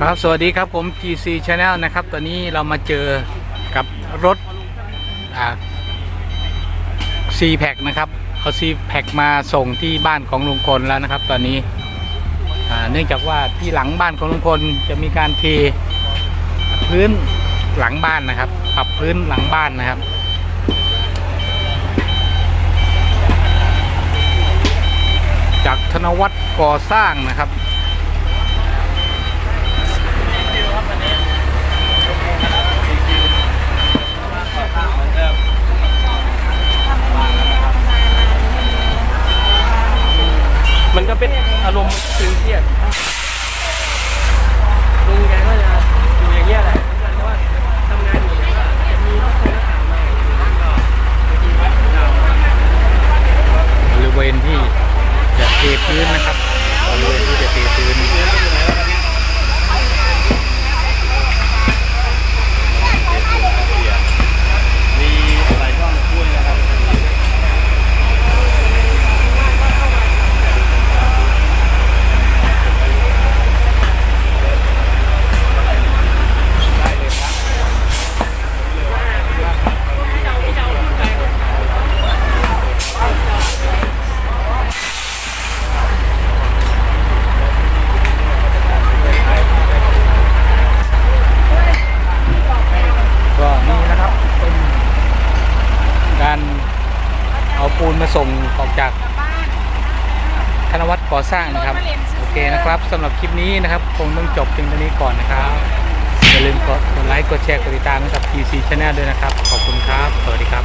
ครับสวัสดีครับผม GC Channel นะครับ ตอนนี้เรามาเจอกับรถอ่า C Pack นะครับ เอา C Pack มาส่งที่บ้านของลุงพลแล้วนะครับ ตอนนี้อ่าเนื่องจากว่าที่หลังบ้านของลุงพลจะมีการเทพื้นหลังบ้านนะครับ ปรับพื้นหลังบ้านนะครับจากธนวัฒน์ก่อสร้างนะครับ เป็นอารมณ์ตึงเครียดลุงแกก็จะอยู่อย่างเงี้ยแหละเหมือนกันเพราะว่าทำงานอยู่ก็จะมีรถคนถามมาก็บางทีวัดเราบริเวณที่จะเทพื้นนะครับบริเวณที่จะเทพื้น มีหลายช่องช่วยนะครับ ก็นี่นะครับเป็นการเอา ปูนมาส่งออกจากธนวัฒน์ก่อสร้างนะครับโอเคนะครับสำหรับคลิปนี้นะครับคงต้องจบเพียงเท่านี้ก่อนนะครับอย่าลืมกดไลค์กดแชร์กดติดตามให้กับ PC Channel ด้วยนะครับ ขอบคุณครับ สวัสดีครับ